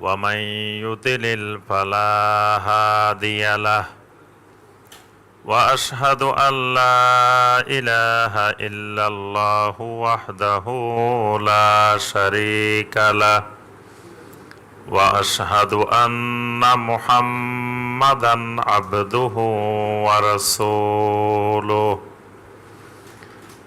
ومن يضلل فلا هادي له واشهد ان لا اله الا الله وحده لا شريك له واشهد ان محمدا عبده ورسوله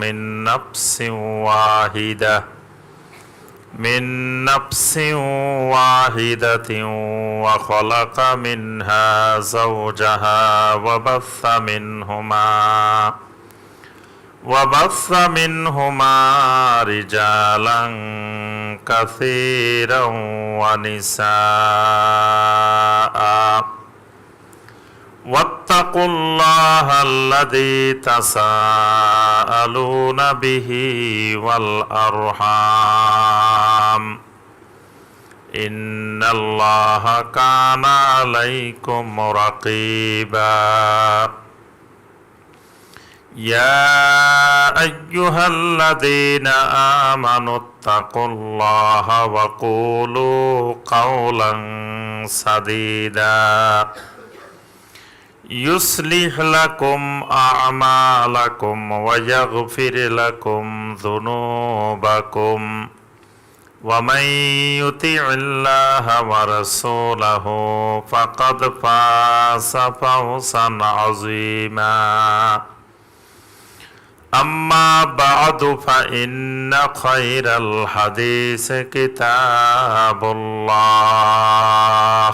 من نفس واحدة. من نفس واحدة وخلق منها زوجها وبث منهما. وبث منهما رجالا كثيرا ونساء. واتقوا الله الذي تساءلون به والأرحام. إن الله كان عليكم رقيبا. يا أيها الذين آمنوا اتقوا الله وقولوا قولا سديدا. يصلح لكم اعمالكم ويغفر لكم ذنوبكم ومن يطع الله ورسوله فقد فاز فوزا عظيما أما بعد فإن خير الحديث كتاب الله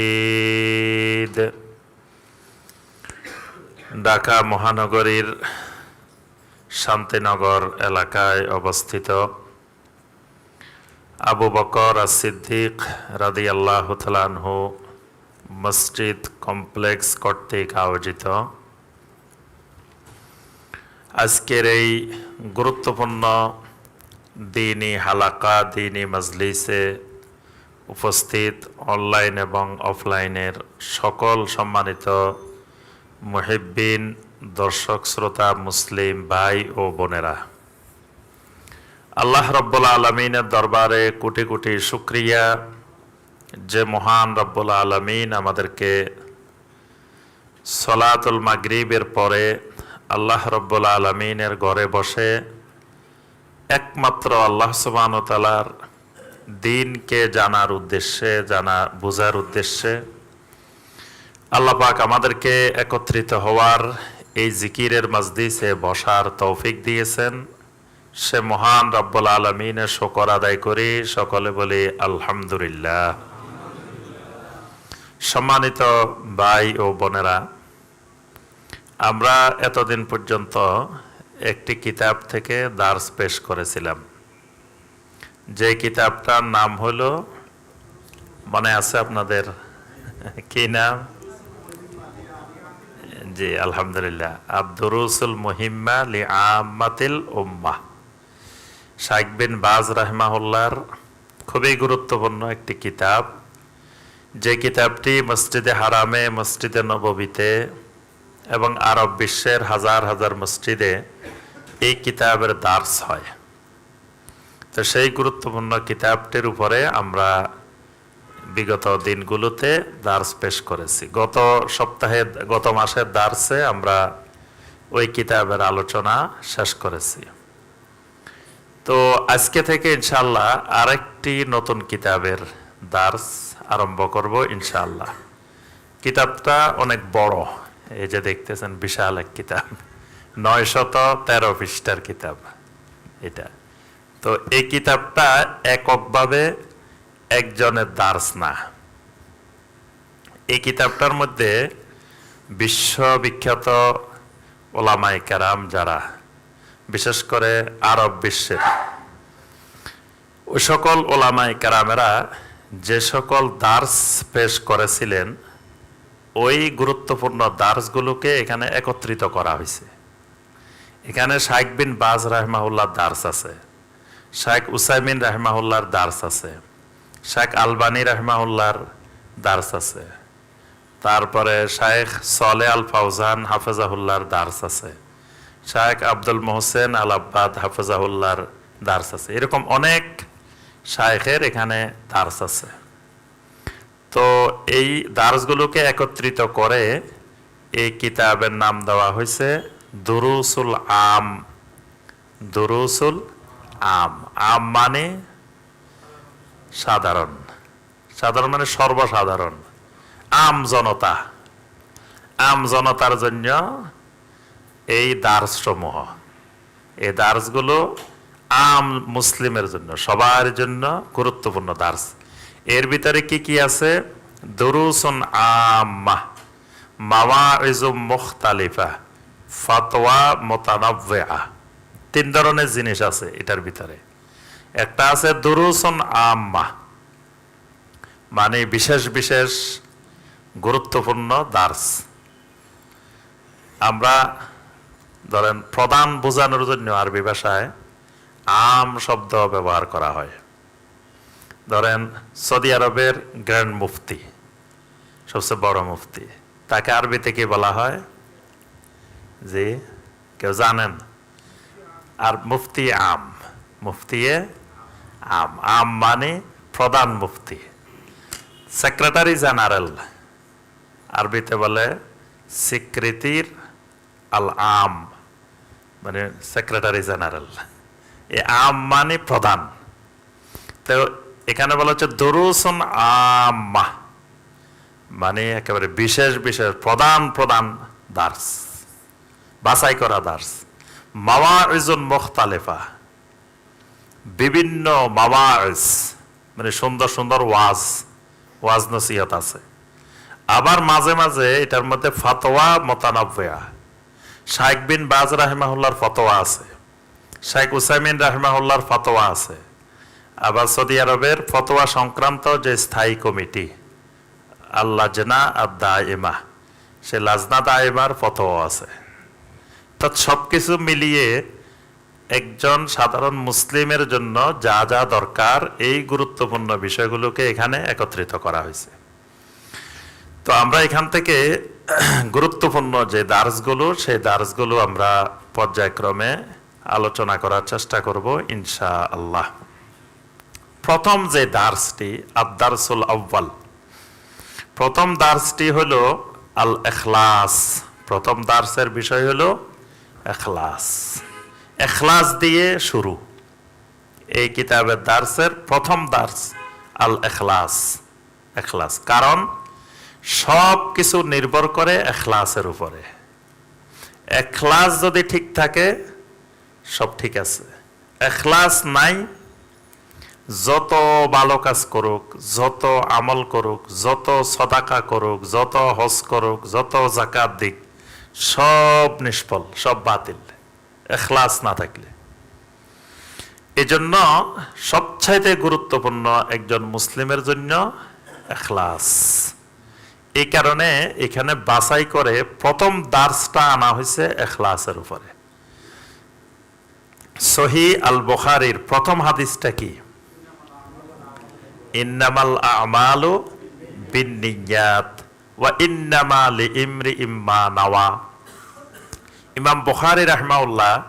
ঢাকা মহানগরীর শান্তিনগর এলাকায় অবস্থিত আবু বকর সিদ্দিক রাদি আল্লাহ তালানহু মসজিদ কমপ্লেক্স কর্তৃক আয়োজিত। আজকের এই গুরুত্বপূর্ণ দিনী হালাকা, দিনী মজলিসে উপস্থিত অনলাইন এবং অফলাইনের সকল সম্মানিত মুহিব্বিন, দর্শক, শ্রোতা, মুসলিম, ভাই ও বোনেরা। আল্লাহ রব্বুল আলমিনের দরবারে কোটি কোটি শুক্রিয়া। যে মহান রব্বুল আলমিন আমাদেরকে সলাতুল মাগরিবের পরে আল্লাহ রব্বুল আলমিনের ঘরে বসে একমাত্র আল্লাহ সুবান তালার দিনকে জানার উদ্দেশ্যে, জানা, বোঝার উদ্দেশ্যে আল্লাহ পাক আমাদেরকে একত্রিত হওয়ার এই জিকিরের মজদিসে বসার তৌফিক দিয়েছেন। সে মহান রব্বুল আলমিনের শকর আদায় করি, সকলে বলি আলহামদুলিল্লাহ। সম্মানিত ভাই ও বোনেরা, আমরা এতদিন পর্যন্ত একটি কিতাব থেকে দার্স পেশ করেছিলাম। যে কিতাবটার নাম হলো, মনে আছে আপনাদের? কি নাম? জি, আলহামদুলিল্লাহ। আব্দুরুসুল মুহিম্মা লি আমাতিল উম্মাহ। শাইখ বিন বাজ রাহমাহুল্লার খুবই গুরুত্বপূর্ণ একটি কিতাব। যে কিতাবটি মসজিদে হারামে, মসজিদে নববীতে এবং আরব বিশ্বের হাজার হাজার মসজিদে এই কিতাবের দার্স হয়। তো সেই গুরুত্বপূর্ণ কিতাবটির উপরে আমরা বিগত দিনগুলোতে দার্স পেশ করেছি। গত সপ্তাহে, গত মাসের দার্সে আমরা ওই কিতাবের আলোচনা শেষ করেছি। তো আজকে থেকে ইনশাল্লাহ আরেকটি নতুন কিতাবের দার্স আরম্ভ করব ইনশাল্লাহ কিতাবটা অনেক বড়, এই যে দেখতেছেন বিশাল এক কিতাব নয় শত তেরো পৃষ্ঠার কিতাব এটা। তো এই কিতাবটা এককভাবে একজনের দার্স না। এই কিতাবটার মধ্যে বিশ্ববিখ্যাত ওলামাই কারাম যারা, বিশেষ করে আরব বিশ্বের ওই সকল ওলামাই কারামেরা যে সকল দার্স পেশ করেছিলেন, ওই গুরুত্বপূর্ণ দার্সগুলোকে এখানে একত্রিত করা হয়েছে। এখানে শাইখ বিন বাজ রাহমাহুল্লার দার্স আছে, শাইখ উসাইমিন রাহমাহুল্লার দার্স আছে। শাইখ আলবানী রাহমাহুল্লার দার্স আছে। তারপরে শাইখ সলে আল ফাউজান হাফেজাহুল্লার দার্স আছে। শাইখ আব্দুল মোহসেন আল আব্বাদ হাফেজাহুল্লার দার্স আছে। এরকম অনেক শায়েখের এখানে দার্স আছে। তো এই দার্সগুলোকে একত্রিত করে এই কিতাবের নাম দেওয়া হয়েছে দুরুসুল আম। দুরুসুল আম। আম মানে সাধারণ। সাধারণ মানে সর্বসাধারণ। আম জনতা। আম জনতার জন্য এই দার্স সমূহ এই দার্সগুলো আম মুসলিমের জন্য, সবার জন্য গুরুত্বপূর্ণ দার্স এর ভিতরে কি কি আছে? দুরুসুন আম্মা মাওয়াইজুম মুখতালিফা ফাতোয়া তিন ধরনের জিনিস আছে এটার ভিতরে। একটা আছে দুরুসুন আম্মা। মানে বিশেষ বিশেষ গুরুত্বপূর্ণ দার্স। আমরা ধরেন প্রধান বোঝানোর জন্য আরবি ভাষায় আম শব্দ ব্যবহার করা হয়। ধরেন সৌদি আরবের গ্র্যান্ড মুফতি, সবচেয়ে বড় মুফতি। তাকে আরবিতে কি বলা হয় যে কেউ জানেন, আর মুফতি আম। মুফতিয়ে আম আম মানে প্রধান মুফতি সেক্রেটারি জেনারেল আরবিতে বলে স্বীকৃতির আল আম মানে সেক্রেটারি জেনারেল এ আম মানে প্রধান, তো এখানে বলা হচ্ছে দরুসন আম্মা মানে একেবারে বিশেষ বিশেষ, প্রধান প্রধান দার্স, বাছাই করা দার্স মাওয়াইজুন মুখতালেফা বিভিন্ন মাওয়াইজ মানে সুন্দর সুন্দর ওয়াজ ওয়াজ নসিহত আছে। আবার মাঝে মাঝে এটার মধ্যে ফাতোয়া মোতানব্বয়া। শাইখ বিন বাজ রাহেমাহুল্লার ফতোয়া আছে। শাইখ উসাইমিন রাহমাহুল্লার ফতোয়া আছে। আবার সৌদি আরবের ফতোয়া সংক্রান্ত যে স্থায়ী কমিটি, আল্লাহ জেনা আদা ইমা সে লাজনা দাইমার ফতোয়া আছে। তো সব কিছু মিলিয়ে একজন সাধারণ মুসলিমের জন্য যা যা দরকার এই গুরুত্বপূর্ণ বিষয়গুলোকে এখানে একত্রিত করা হয়েছে। তো আমরা এখান থেকে গুরুত্বপূর্ণ যে দার্সগুলো, সেই দার্সগুলো আমরা পর্যায়ক্রমে আলোচনা করার চেষ্টা করব ইনশা আল্লাহ প্রথম যে দার্সটি আদারসুল আব্বাল প্রথম দার্সটি হলো আল এখলাস প্রথম দার্সের বিষয় হলো এখলাস। এখলাস দিয়ে শুরু। এই কিতাবের দার্সের প্রথম দার্স আল এখলাস এখলাস কারণ সব কিছু নির্ভর করে এখলাসের উপরে। এখলাস যদি ঠিক থাকে, সব ঠিক আছে। এখলাস নাই, যত ভালো কাজ করুক, যত আমল করুক, যত সদাকা করুক, যত হজ করুক, যত জাকাত দিক, সব নিষ্ফল, সব বাতিল। এখলাস না থাকলে। এজন্য সবচাইতে গুরুত্বপূর্ণ একজন মুসলিমের জন্য এখলাস। এই কারণে এখানে বাছাই করে প্রথম দার্সটা আনা হয়েছে এখলাসের উপরে। সহি আল বুখারীর প্রথম হাদিসটা কি? ইন্নামাল আমালু বিন্নিয়াত ওয়া ইন্নামা লিইমরি ইম্মা নাওয়া। ইমাম বুখারী রাহমাউল্লাহ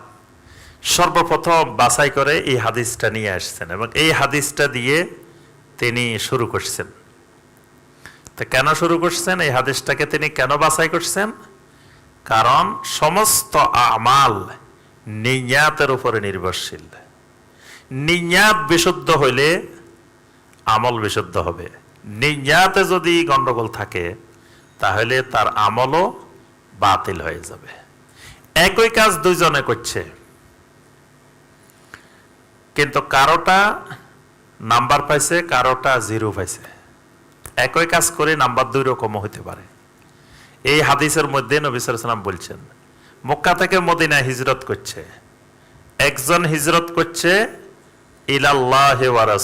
সর্বপ্রথম বাছাই করে এই হাদিসটা নিয়ে আসছেন এবং এই হাদিসটা দিয়ে তিনি শুরু করছেন। তো কেন শুরু করছেন? এই হাদিসটাকে তিনি কেন বাছাই করছেন? কারণ সমস্ত আমাল নিয়াতের উপরে নির্ভরশীল। নিয়াত বিশুদ্ধ হইলে আমল বিশুদ্ধ হবে। নিয়াতে যদি গন্ডগোল থাকে, তাহলে তার আমলও বাতিল হয়ে যাবে। একই কাজ দুইজনে করছে। কিন্তু কারোটা নাম্বার পাইছে, কারোটা জিরো পাইছে। একই কাজ করে নাম্বার দুই রকমও হতে পারে। এই হাদিসের মধ্যে নবী সালাম বলছেন, মক্কা থেকে মদিনা হিজরত করছে। একজন হিজরত করছে, ইলাল্লাহ ওয়া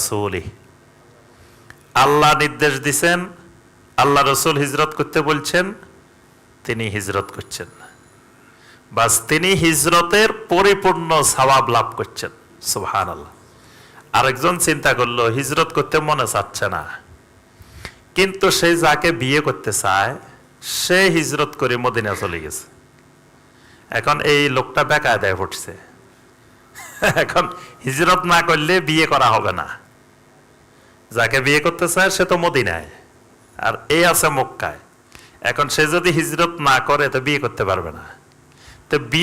আল্লাহ নির্দেশ দিছেন, আল্লাহ রসুল হিজরত করতে বলছেন, তিনি হিজরত করছেন। বাস তিনি হিজরতের পরিপূর্ণ সওয়াব লাভ করছেন। সুবহান আল্লাহ আরেকজন চিন্তা করল, হিজরত করতে মনে চাচ্ছে না। কিন্তু সে যাকে বিয়ে করতে চায়, সে হিজরত করে মদিনা চলে গেছে। এখন এই লোকটা বেকায়দায় পড়ছে। এখন হিজরত না করলে বিয়ে করা হবে না। যাকে বিয়ে করতে চায়, সে তো মদিনায়। আর এই আছে মক্কায়। এখন সে যদি হিজরত না করে, তো বিয়ে করতে পারবে না। তো বিয়ে